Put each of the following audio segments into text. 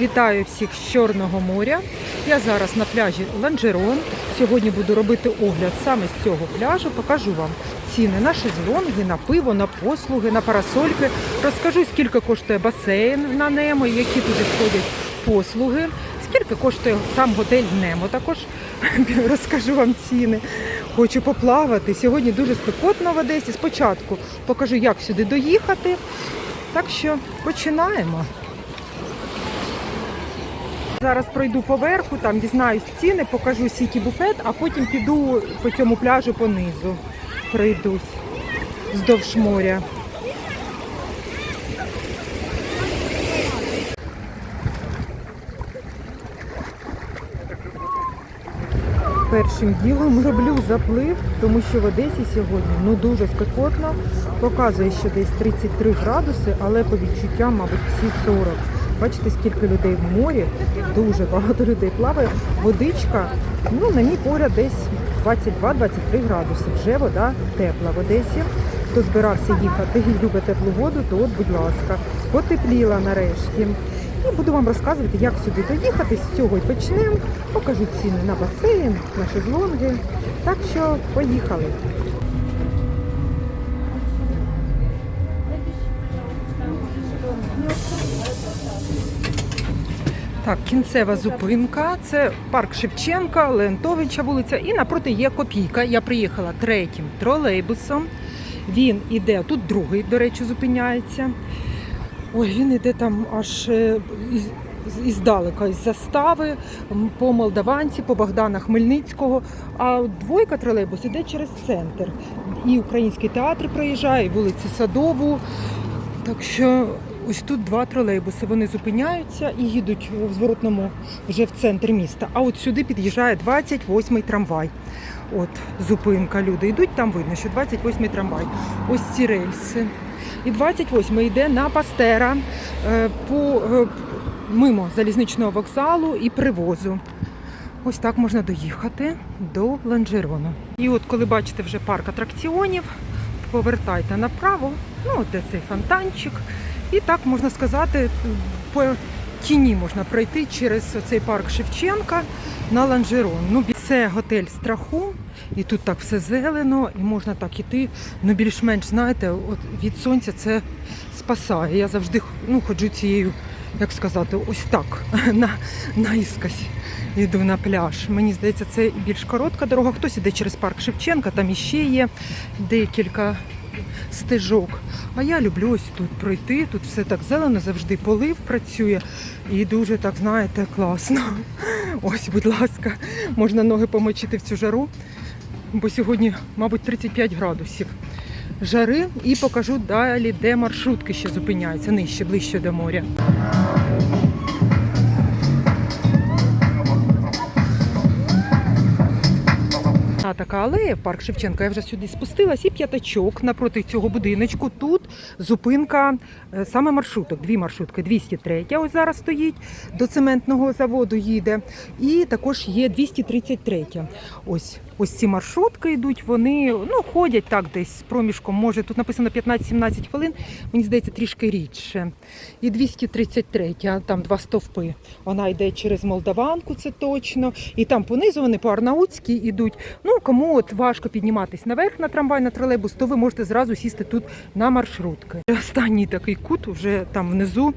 Вітаю всіх з Чорного моря. Я зараз на пляжі Ланжерон. Сьогодні буду робити огляд саме з цього пляжу. Покажу вам ціни на шезлонги, на пиво, на послуги, на парасольки. Розкажу, скільки коштує басейн на Немо, які туди входять послуги, скільки коштує сам готель Немо. Також розкажу вам ціни. Хочу поплавати. Сьогодні дуже спекотно в Одесі. Спочатку покажу, як сюди доїхати. Так що починаємо. Зараз пройду поверху, там дізнаюсь ціни, покажу сіті буфет, а потім піду по цьому пляжу понизу. Пройдусь вздовж моря. Першим ділом роблю заплив, тому що в Одесі сьогодні ну дуже спекотно. Показує, що десь 33 градуси, але по відчуттям, мабуть, всі 40. Бачите, скільки людей в морі, дуже багато людей плаває. Водичка, ну, на мій погляд, десь 22-23 градуси. Вже вода тепла в Одесі. Хто збирався їхати і любить теплу воду, то от, будь ласка, потепліла нарешті. І буду вам розказувати, як сюди доїхати. З цього і почнемо. Покажу ціни на басейн, на шезлонги. Так що поїхали. Так, кінцева зупинка. Це парк Шевченка, Леонтовича вулиця. І напроти є копійка. Я приїхала третім тролейбусом. Він іде, тут другий, до речі, зупиняється. Ой, він іде там аж е, іздалека, із застави, по Молдаванці, по Богдана Хмельницького. А двойка тролейбус іде через центр. І український театр проїжджає, і вулицю Садову. Так що ось тут два тролейбуси. Вони зупиняються і їдуть в зворотному вже в центр міста. А от сюди під'їжджає 28-й трамвай. От зупинка. Люди йдуть, там видно, що 28-й трамвай. Ось ці рельси. І 28-й йде на Пастера е, по, е, мимо залізничного вокзалу і привозу. Ось так можна доїхати до Ланжерону. І от коли бачите вже парк атракціонів, повертайте направо, ну от де цей фонтанчик. І так можна сказати, по тіні можна пройти через цей парк Шевченка на Ланжерон. Ну, це готель страху, і тут так все зелено, і можна так іти. Ну, більш-менш, знаєте, от від сонця це спасає. Я завжди ну, ходжу цією, як сказати, ось так, на, наїскось йду на пляж. Мені здається, це більш коротка дорога. Хтось іде через парк Шевченка, там іще є декілька стежок. А я люблю ось тут пройти. Тут все так зелено, завжди полив працює. І дуже так, знаєте, класно. Ось, будь ласка, можна ноги помочити в цю жару, бо сьогодні, мабуть, 35 градусів жари. І покажу далі, де маршрутки ще зупиняються, нижче, ближче до моря. Така алея в парк Шевченка. Я вже сюди спустилась і п'ятачок напроти цього будиночку. Тут зупинка е, саме маршруток. Дві маршрутки. 203 ось зараз стоїть до цементного заводу їде. І також є 233. Ось ось ці маршрутки йдуть. Вони ну ходять так десь з проміжком. Може тут написано 15-17 хвилин. Мені здається, трішки рідше. І 233, а там два стовпи. Вона йде через Молдаванку, це точно. І там понизу вони по Арнаутській ідуть. Ну, кому от важко підніматись наверх на трамвай, на тролейбус, то ви можете зразу сісти тут на маршрутки. Останній такий кут вже там внизу,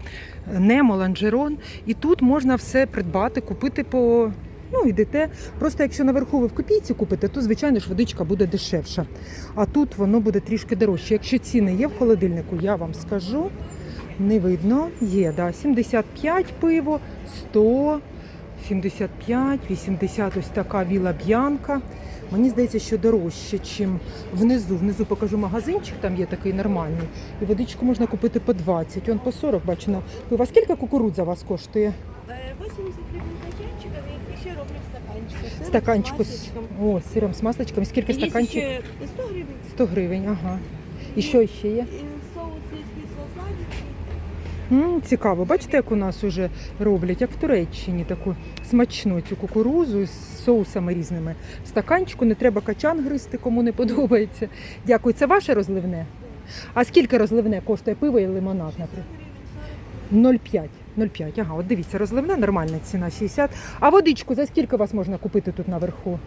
Немо, Ланжерон. І тут можна все придбати, купити по. Ну, йдете. Просто якщо наверху ви в копійці купите, то звичайно ж водичка буде дешевша. А тут воно буде трішки дорожче. Якщо ціни є в холодильнику, я вам скажу. Не видно, є, да, 75 пиво, 100, 75, 80 ось така віла б'янка. Мені здається, що дорожче, ніж внизу. Внизу покажу магазинчик, там є такий нормальний. І водичку можна купити по 20, он по 40, бачу на пиво. Скільки кукурудза у вас коштує? Стаканчику з о, з сиром, з масличком. Скільки Есть стаканчик? еще 100 гривен. 100 гривень, ага. І що ще є? М, цікаво, бачите, як у нас уже роблять, як в Туреччині, таку смачну цю кукурузу з соусами різними. В стаканчику не треба качан гризти, кому не подобається. Дякую. Це ваше розливне? А скільки розливне коштує пиво і лимонад, наприклад? 0,5. 0,5. Ага, от дивіться, розливна нормальна ціна 60. А водичку за скільки вас можна купити тут наверху?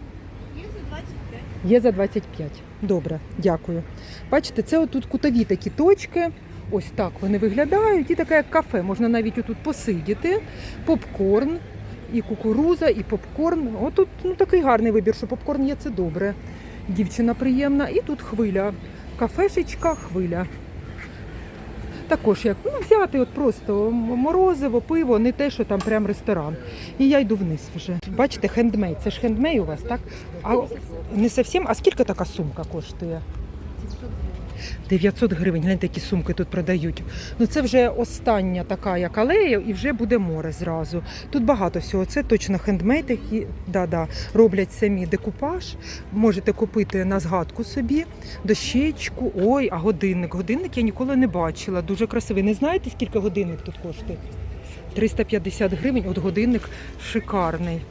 Є за 25. Є за 25. Добре, дякую. Бачите, це отут кутові такі точки. Ось так вони виглядають. І таке як кафе. Можна навіть отут посидіти. Попкорн, і кукуруза, і попкорн. Отут ну, такий гарний вибір, що попкорн є це добре. Дівчина приємна. І тут хвиля. Кафешечка, хвиля. Також як ну, взяти от просто морозиво, пиво, не те, що там прям ресторан. І я йду вниз вже. Бачите, хендмейд. Це ж хендмейд у вас, так? А не зовсім. А скільки така сумка коштує? 900 гривень. Гляньте, які сумки тут продають. Ну це вже остання така як алея, і вже буде море зразу. Тут багато всього. Це точно хендмейд, які да-да, роблять самі декупаж. Можете купити на згадку собі, дощечку. Ой, а годинник. Годинник я ніколи не бачила. Дуже красивий. Не знаєте, скільки годинник тут коштує? 350 гривень, от годинник шикарний.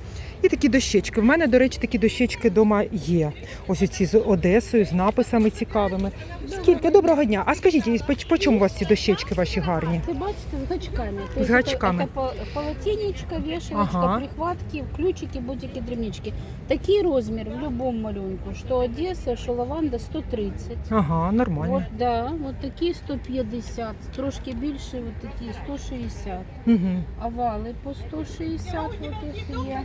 І такі дощечки. В мене, до речі, такі дощечки вдома є. Ось оці з Одесою, з написами цікавими. Скільки? Доброго дня. А скажіть, по, по чому у вас ці дощечки ваші гарні? Ты бачите, с гачками. То С есть гачками. Это, это по- полотенечко, вешалочка, Ага. прихватки, ключики, ботики, дрібнички. Такий розмір в любому малюнку. Що Одеса, що лаванда 130. Ага, нормально. От, да, от такі 150, трошки більше, от такі 160. Угу. Овали по 160, от їх є.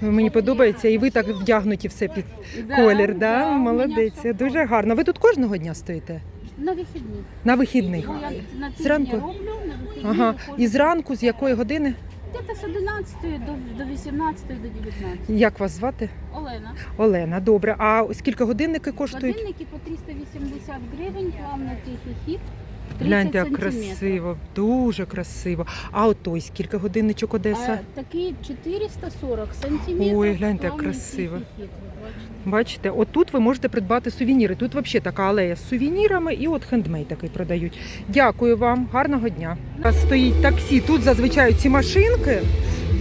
Мені подобається, і ви так вдягнуті все під колір, да? Молодець. Дуже гарно. Ви тут кожного дня стоїте? На вихідних. На вихідних. Бо я на Зранку? роблю, на вихідні Ага. І зранку, з якої години? Где-то з 11 до, до 18 до 19. Як вас звати? Олена. Олена, добре. А скільки годинники коштують? Годинники по 380 гривень, плавно тихий хід. 30 Гляньте, як красиво, дуже красиво. А от той скільки годинничок Одеса? А, такий 440 сантиметрів. Ой, гляньте, як красиво. бачите. Отут ви можете придбати сувеніри. Тут взагалі така алея з сувенірами і от хендмей такий продають. Дякую вам, гарного дня. Стоїть таксі. Тут зазвичай ці машинки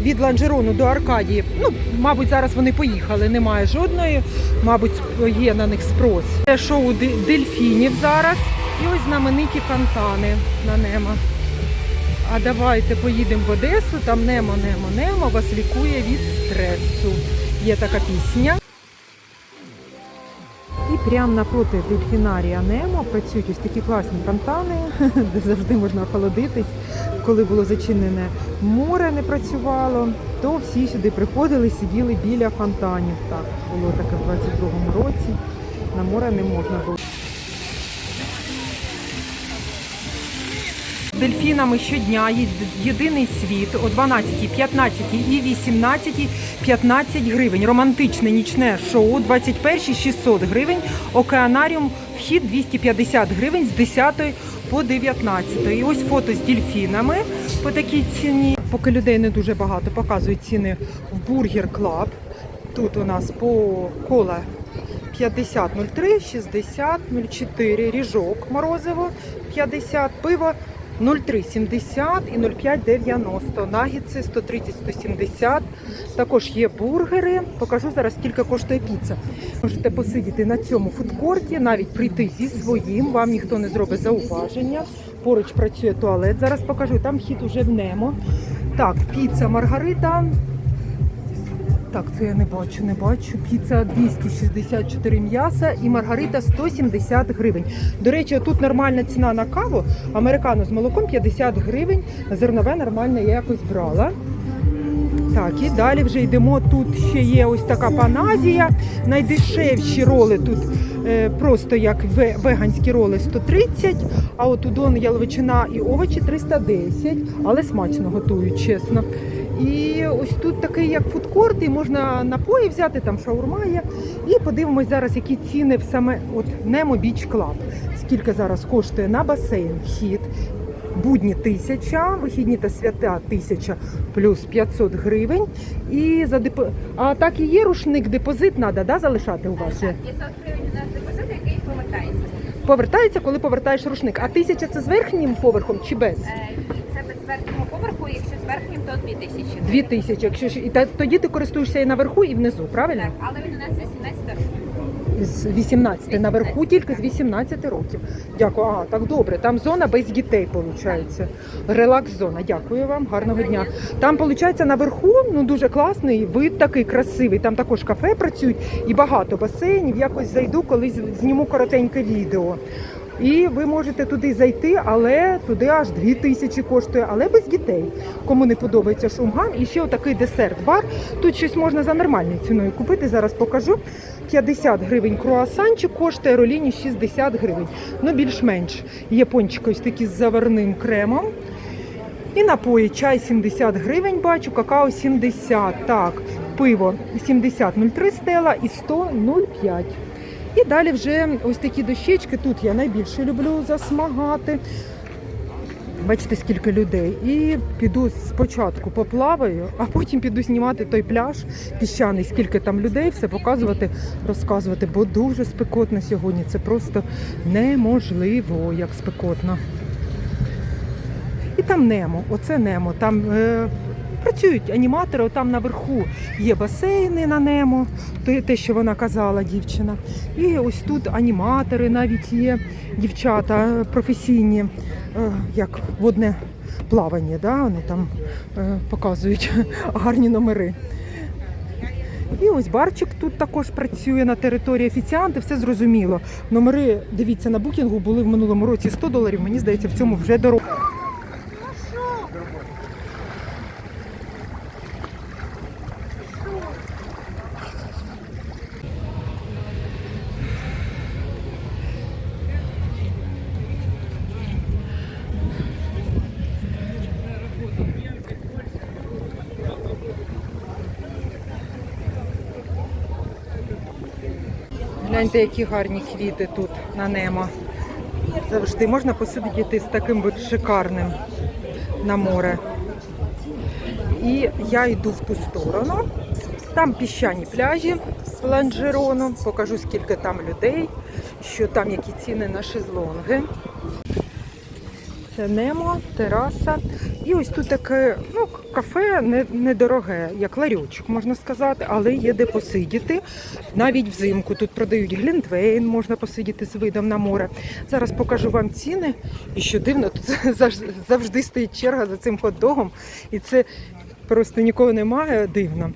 від Ланжерону до Аркадії. Ну, мабуть, зараз вони поїхали. Немає жодної. Мабуть, є на них спрос. Це шоу дельфінів зараз. І ось знамениті фонтани на Немо. А давайте поїдемо в Одесу. Там Немо, Немо, Немо вас лікує від стресу. Є така пісня. І прямо напроти дельфінарія Немо працюють ось такі класні фонтани, де завжди можна охолодитись. Коли було зачинене море, не працювало, то всі сюди приходили, сиділи біля фонтанів. Так було таке в 22-му році. На море не можна було. Дельфінами щодня єдиний світ о 12, 15 і 18, 15 гривень. Романтичне нічне шоу 21 600 гривень. Океанаріум вхід 250 гривень з 10 по 19. І ось фото з дельфінами по такій ціні. Поки людей не дуже багато, показують ціни в Бургер Клаб. Тут у нас по кола 50,03, 60, 04, ріжок морозиво 50, пиво 0,370 і 0,590. Нагідси 130-170. Також є бургери. Покажу зараз, скільки коштує піца. Можете посидіти на цьому фудкорті, навіть прийти зі своїм. Вам ніхто не зробить зауваження. Поруч працює туалет. Зараз покажу. Там вхід уже в немо. Так, піца Маргарита. Так, це я не бачу, не бачу. Піца 264 м'яса і маргарита 170 гривень. До речі, тут нормальна ціна на каву. Американо з молоком 50 гривень. Зернове нормальне я якось брала. Так, і далі вже йдемо. Тут ще є ось така паназія. Найдешевші роли тут е, просто як веганські роли 130, а от удон яловичина і овочі 310, але смачно готують, чесно. І ось тут такий як фудкорт, і можна напої взяти, там шаурма є. І подивимось зараз, які ціни в саме от Nemo Beach Club. Скільки зараз коштує на басейн вхід. Будні тисяча, вихідні та свята тисяча плюс 500 гривень. І за депо... А так і є рушник, депозит треба да, залишати у вас? же? 500 гривень у нас депозит, який повертається. Повертається, коли повертаєш рушник. А тисяча це з верхнім поверхом чи без? Е, Це без верхнього поверху, якщо з верхнім, то 2000. Дві тисячі. Якщо ж і та- тоді ти користуєшся і наверху, і внизу, правильно? Так, але він у нас за 17 років. з 18 наверху, тільки з 18 років. Дякую. Ага, так добре. Там зона без дітей, виходить. Релакс-зона. Дякую вам, гарного дня. Там, виходить, наверху ну дуже класний вид такий красивий. Там також кафе працюють і багато басейнів. Якось зайду, колись зніму коротеньке відео. І ви можете туди зайти, але туди аж 2 тисячі коштує, але без дітей. Кому не подобається шумган. І ще отакий десерт-бар. Тут щось можна за нормальною ціною купити. Зараз покажу. 50 гривень круасанчик коштує роліні 60 гривень. Ну більш-менш. Є пончики ось такі з заварним кремом. І напої чай 70 гривень бачу, какао 70. Так, пиво 70,03 стела і 100,05. І далі вже ось такі дощечки. Тут я найбільше люблю засмагати. Бачите, скільки людей. І піду спочатку поплаваю, а потім піду знімати той пляж піщаний, скільки там людей, все показувати, розказувати, бо дуже спекотно сьогодні. Це просто неможливо, як спекотно. І там Немо, оце Немо. Там е, працюють аніматори, там наверху є басейни на Немо, те, що вона казала, дівчина. І ось тут аніматори навіть є, дівчата професійні, е, як водне плавання, да? вони там е, показують гарні номери. І ось барчик тут також працює на території офіціанти, все зрозуміло. Номери, дивіться, на букінгу були в минулому році 100 доларів, мені здається, в цьому вже дорого. Гляньте, які гарні квіти тут на Немо. Завжди можна посидіти з таким от шикарним на море. І я йду в ту сторону. Там піщані пляжі з ланжерону. Покажу, скільки там людей, що там які ціни на шезлонги. Це Немо, тераса. І ось тут таке ну, кафе не- недороге, як ларьочок, можна сказати, але є де посидіти. Навіть взимку тут продають глінтвейн, можна посидіти з видом на море. Зараз покажу вам ціни. І що дивно, тут завжди стоїть черга за цим хот-догом. І це просто нікого немає, дивно.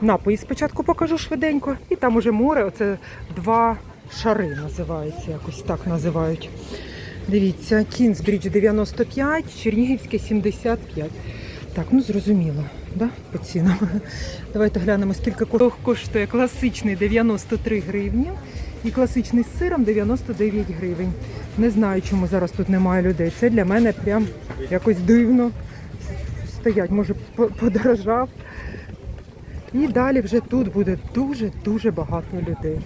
Напої спочатку покажу швиденько, і там уже море, оце два шари називається, якось так називають. Дивіться, Кінзбрідж 95, Чернігівське 75. Так, ну зрозуміло, да? по цінам. Давайте глянемо, скільки коштує класичний 93 гривні і класичний з сиром 99 гривень. Не знаю, чому зараз тут немає людей. Це для мене прям якось дивно. Стоять, може, подорожав. І далі вже тут буде дуже-дуже багато людей.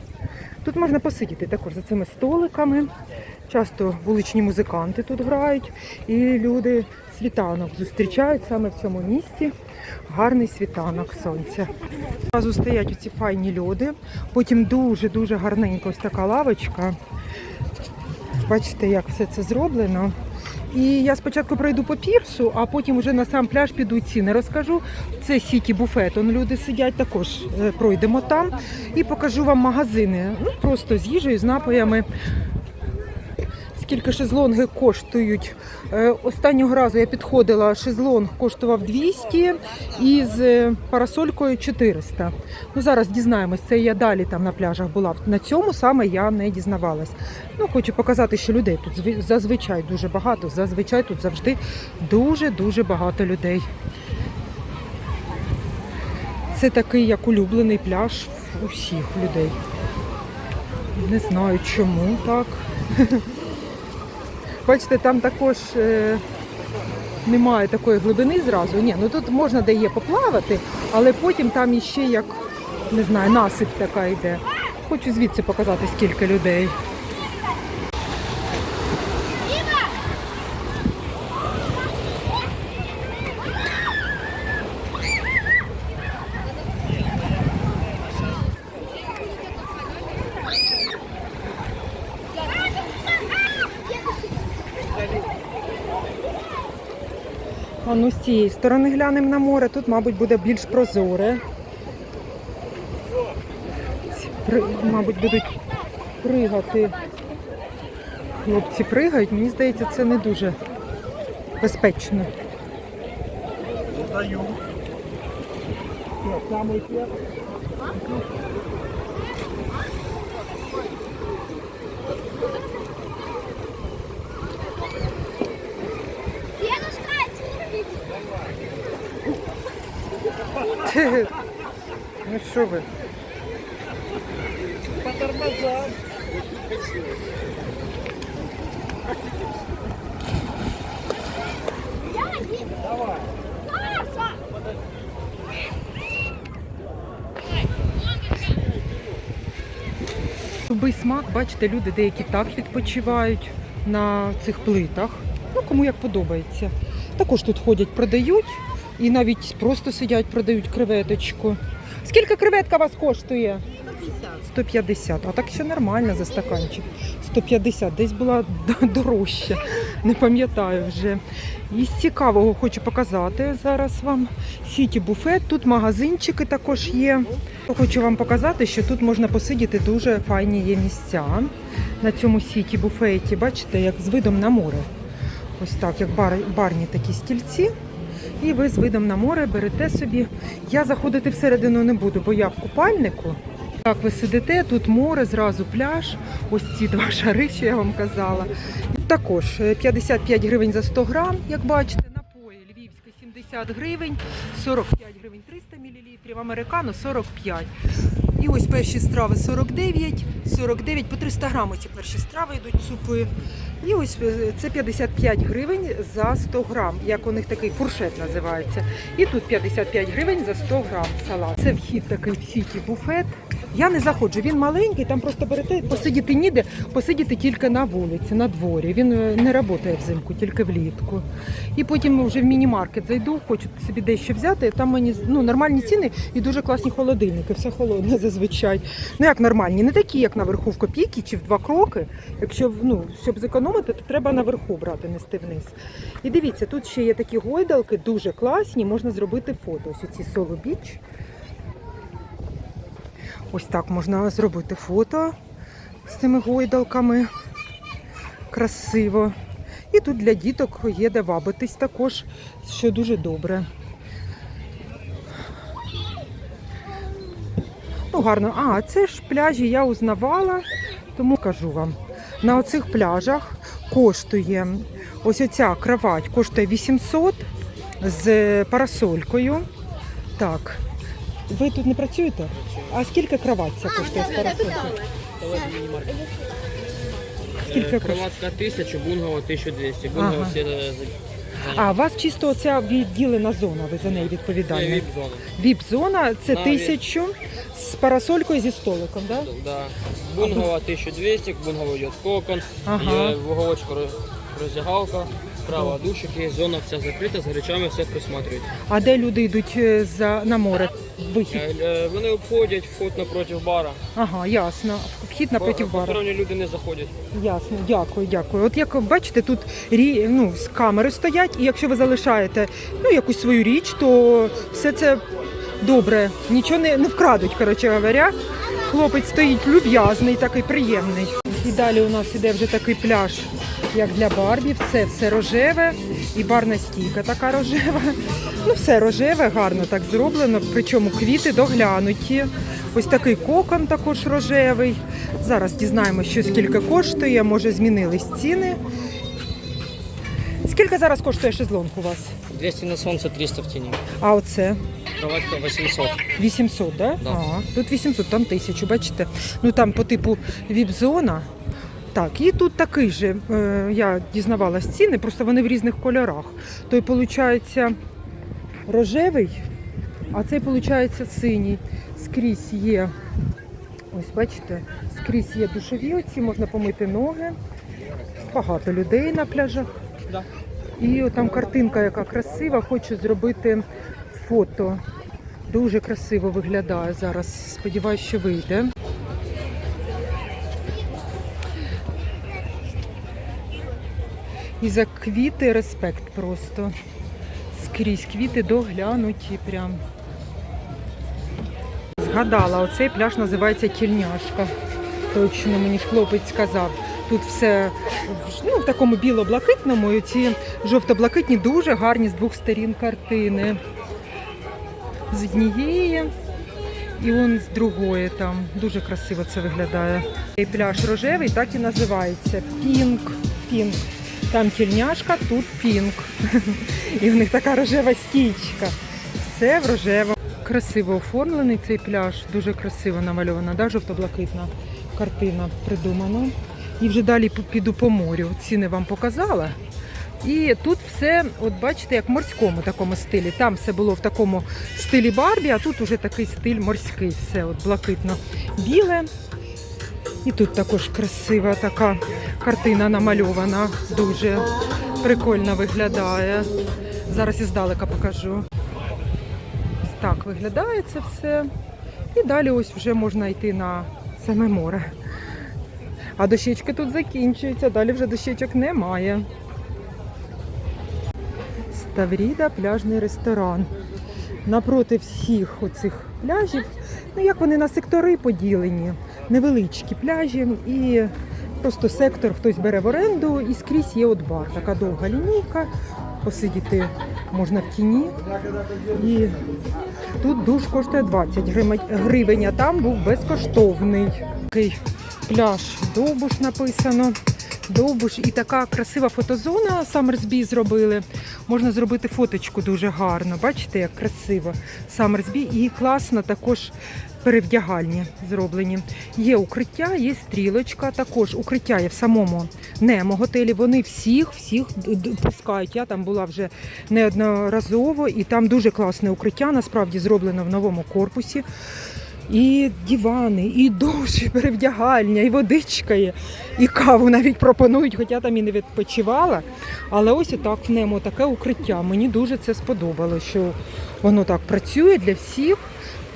Тут можна посидіти також за цими столиками. Часто вуличні музиканти тут грають, і люди світанок зустрічають саме в цьому місці. Гарний світанок сонця. Зразу стоять оці файні люди, потім дуже-дуже гарненька ось така лавочка. Бачите, як все це зроблено. І я спочатку пройду по пірсу, а потім вже на сам пляж піду ціни. Розкажу. Це сіті буфет. Он люди сидять також. е, Пройдемо там і покажу вам магазини. Ну просто з їжею, з напоями. Скільки шезлонги коштують? Е, Останнього разу я підходила, шезлонг коштував 200 і з парасолькою 400. Ну зараз дізнаємось, це я далі там на пляжах була. На цьому саме я не дізнавалась. Ну хочу показати, що людей тут зазвичай дуже багато. Зазвичай тут завжди дуже дуже багато людей. Це такий як улюблений пляж усіх людей. Не знаю чому так. Бачите, там також е, немає такої глибини зразу. Ні, ну тут можна де є поплавати, але потім там іще як не знаю, насип така йде. Хочу звідси показати, скільки людей. Ну з цієї сторони глянемо на море. Тут, мабуть, буде більш прозоре. Мабуть, будуть пригати. Хлопці пригають, мені здається, це не дуже безпечно. Даю. Ну що ви? По тормозам. Любий смак, бачите, люди деякі так відпочивають на цих плитах. Ну, кому як подобається. Також тут ходять, продають і навіть просто сидять, продають креветочку. Скільки креветка вас коштує? 150. А так ще нормально за стаканчик. 150. Десь була дорожча. Не пам'ятаю вже. Із цікавого хочу показати зараз вам. Сіті буфет. Тут магазинчики також є. Хочу вам показати, що тут можна посидіти дуже файні є місця. На цьому сіті буфеті, бачите, як з видом на море. Ось так, як бар, барні такі стільці. І ви з видом на море берете собі. Я заходити всередину не буду, бо я в купальнику. Так, ви сидите, тут море, зразу пляж. Ось ці два шари, що я вам казала. Також е, 55 гривень за 100 грам, як бачите, напої львівське 70 гривень, 45 гривень 300 мл, американо 45. І ось перші страви 49, 49 по 300 грам ці перші страви йдуть супи. І ось е, це 55 гривень за 100 грам, як у них такий фуршет називається. І тут 55 гривень за 100 грам салат. Це вхід такий в сіті буфет. Я не заходжу, він маленький, там просто берете, посидіти ніде, посидіти тільки на вулиці, на дворі. Він е, не працює взимку, тільки влітку. І потім вже в міні-маркет зайду, хочу собі дещо взяти. Там мені ну, нормальні ціни і дуже класні холодильники, все холодне зазвичай. Ну як нормальні, не такі, як наверху в копійки чи в два кроки. Якщо ну, щоб зекономити, то треба наверху брати, нести вниз. І дивіться, тут ще є такі гойдалки, дуже класні, можна зробити фото. Ось ці соло біч. Ось так можна зробити фото з цими гойдалками. Красиво. І тут для діток є де вабитись також, що дуже добре. Ну, гарно. А, це ж пляжі я узнавала, тому кажу вам. На оцих пляжах коштує ось оця кровать коштує 800 з парасолькою. Так. Ви тут не працюєте? А скільки кровать ця коштує з парасолькою? Скільки коштує? Кроватка 1000, бунгало 1200. Бунгало Ага. А, у вас чисто оця відділена зона, ви за неї відповідаєте? відповідальні. віп-зона. Віп-зона це Навіть. тисячу з парасолькою зі столиком, так? Да? Да. Бунгова 1200, бунгово йод кокон, Ага. є вуголочка роздягалка, справа душик є, зона вся закрита, з гарячами все присматривають. А де люди йдуть е, за, на море? Вихід? Е, е, Вони обходять вход напроти бара. Ага, ясно. Вхід напроти Бо бару. Посторонні люди не заходять. Ясно, дякую, дякую. От як бачите, тут рі, ну, з камери стоять, і якщо ви залишаєте ну, якусь свою річ, то все це добре. Нічого не, не вкрадуть, коротше говоря. Хлопець стоїть люб'язний, такий приємний. І далі у нас іде вже такий пляж, як для Барбі. Все, все рожеве, і барна стійка така рожева. Ну, все рожеве, гарно так зроблено. Причому квіти доглянуті. Ось такий кокон також рожевий. Зараз дізнаємося, що скільки коштує. Може змінились ціни. Скільки зараз коштує шезлонг у вас? 200 на сонце, 300 в тіні. А оце Кроватка 800. 800, да? Да. А, тут 800, там 1000, бачите? Ну там по типу віп-зона. Так, і тут такий же, е, я дізнавалась ціни, просто вони в різних кольорах. Той, виходить, рожевий, а цей, виходить, синій. Скрізь є, ось бачите, скрізь є душові оці, можна помити ноги. Багато людей на пляжах. І там картинка, яка красива, хочу зробити фото. Дуже красиво виглядає зараз. Сподіваюсь, що вийде. І за квіти респект просто. Скрізь квіти доглянуті прям. Згадала, оцей пляж називається Тільняшка. точно, мені ж хлопець сказав. Тут все ну, в такому біло-блакитному, і ці жовто-блакитні дуже гарні з двох сторін картини. З однієї і он з другої там. Дуже красиво це виглядає. І пляж рожевий так і називається. Пінк. Пінк. Там тільняшка, тут пінк. І в них така рожева стічка. Все в рожево. Красиво оформлений цей пляж, дуже красиво намальована, да? жовто-блакитна картина придумана. І вже далі піду по морю. Ціни вам показала. І тут все, от бачите, як в морському такому стилі. Там все було в такому стилі Барбі, а тут уже такий стиль морський, все от блакитно-біле. І тут також красива така картина намальована, дуже прикольно виглядає. Зараз іздалека покажу. Так виглядає це все. І далі ось вже можна йти на саме море. А дощечки тут закінчуються, далі вже дощечок немає. Ставріда пляжний ресторан. Напроти всіх оцих пляжів, ну як вони на сектори поділені, невеличкі пляжі і просто сектор хтось бере в оренду і скрізь є от бар. Така довга лінійка, посидіти можна в тіні. І тут душ коштує 20 гривень, гривень, а там був безкоштовний. Такий пляж Довбуш написано. Довбуш і така красива фотозона Саммерсбі зробили. Можна зробити фоточку дуже гарно. Бачите, як красиво Саммерсбі. І класно також перевдягальні зроблені. Є укриття, є стрілочка. Також укриття є в самому Немо готелі. Вони всіх всіх пускають. Я там була вже неодноразово, і там дуже класне укриття. Насправді зроблено в новому корпусі. І дивани, і душ, і перевдягальня, і водичка є, і каву навіть пропонують, хоча там і не відпочивала. Але ось отак в немо таке укриття. Мені дуже це сподобалося, що воно так працює для всіх.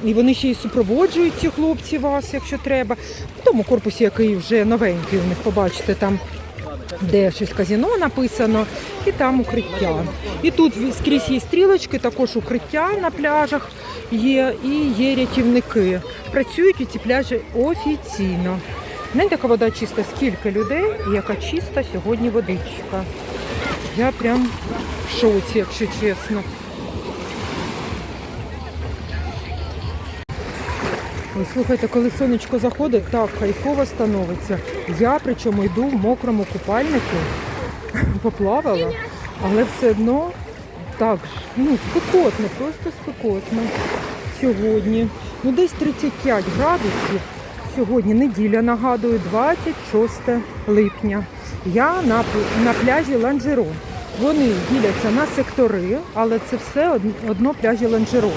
І вони ще й супроводжують ці хлопці вас, якщо треба. В тому корпусі, який вже новенький у них, побачите, там де щось казіно написано, і там укриття. І тут скрізь є стрілочки, також укриття на пляжах є, і є рятівники. Працюють у ці пляжі офіційно. Не така вода чиста, скільки людей, і яка чиста сьогодні водичка. Я прям в шоці, якщо чесно. Ой, слухайте, коли сонечко заходить, так кайфово становиться. Я причому йду в мокрому купальнику, поплавала, але все одно так, ну, спекотно, просто спекотно сьогодні. Ну, десь 35 градусів. Сьогодні неділя, нагадую, 26 липня. Я на, на пляжі Ланжерон. Вони діляться на сектори, але це все одно пляжі Ланжерон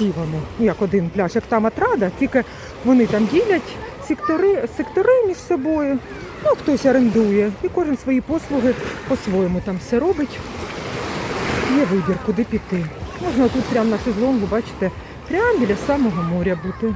ну як один пляж, як там отрада, тільки вони там ділять сектори, сектори між собою. Ну, хтось орендує, і кожен свої послуги по-своєму там все робить. Є вибір, куди піти. Можна тут прямо на шезлонгу, бачите, прямо біля самого моря бути.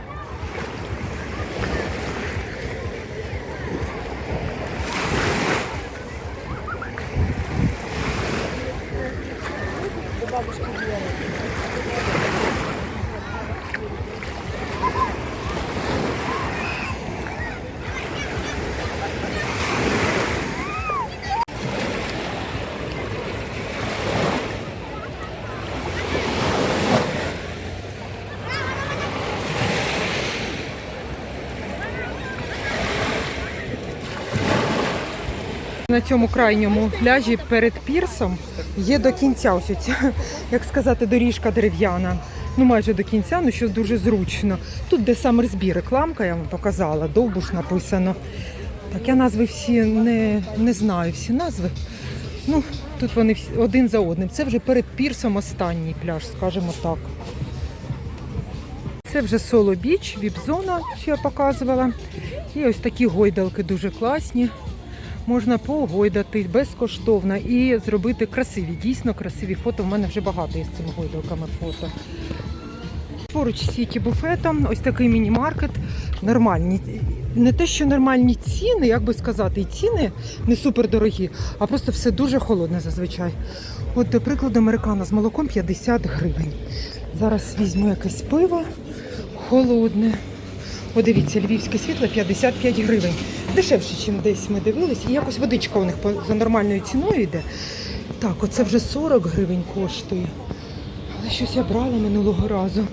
На цьому крайньому пляжі перед пірсом є до кінця ось ця, як сказати, доріжка дерев'яна. Ну, майже до кінця, ну що дуже зручно. Тут, де Саммерсбі рекламка, я вам показала, довбуш написано. Так, я назви всі не, не знаю, всі назви. Ну, тут вони всі один за одним. Це вже перед пірсом останній пляж, скажімо так. Це вже соло біч, віп-зона, що я показувала. І ось такі гойдалки дуже класні. Можна погойдати безкоштовно і зробити красиві, дійсно красиві фото. У мене вже багато є з цими гойдалками фото. Поруч сіті буфетом, ось такий міні-маркет. Нормальні. Не те, що нормальні ціни, як би сказати, і ціни не супер дорогі, а просто все дуже холодне зазвичай. От, до прикладу, американо з молоком 50 гривень. Зараз візьму якесь пиво холодне. О, дивіться, львівське світло 55 гривень. Дешевше, ніж десь ми дивились. І якось водичка у них за нормальною ціною йде. Так, оце вже 40 гривень коштує. Але щось я брала минулого разу.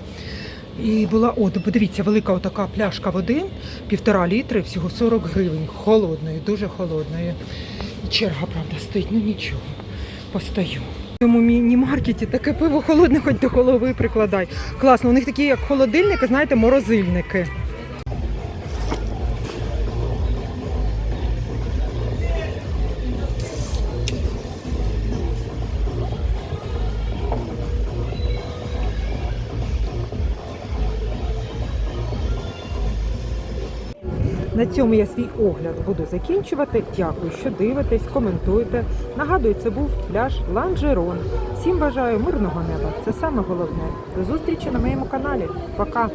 І була, о, подивіться, велика отака пляшка води, півтора літри, всього 40 гривень. Холодної, дуже холодної. Черга, правда, стоїть, ну нічого. Постою. В цьому міні-маркеті таке пиво холодне, хоч до голови прикладай. Класно, у них такі, як холодильники, знаєте, морозильники. Цьому я свій огляд буду закінчувати. Дякую, що дивитесь, коментуйте. Нагадую, це був пляж Ланжерон. Всім бажаю мирного неба. Це саме головне. До зустрічі на моєму каналі. Пока!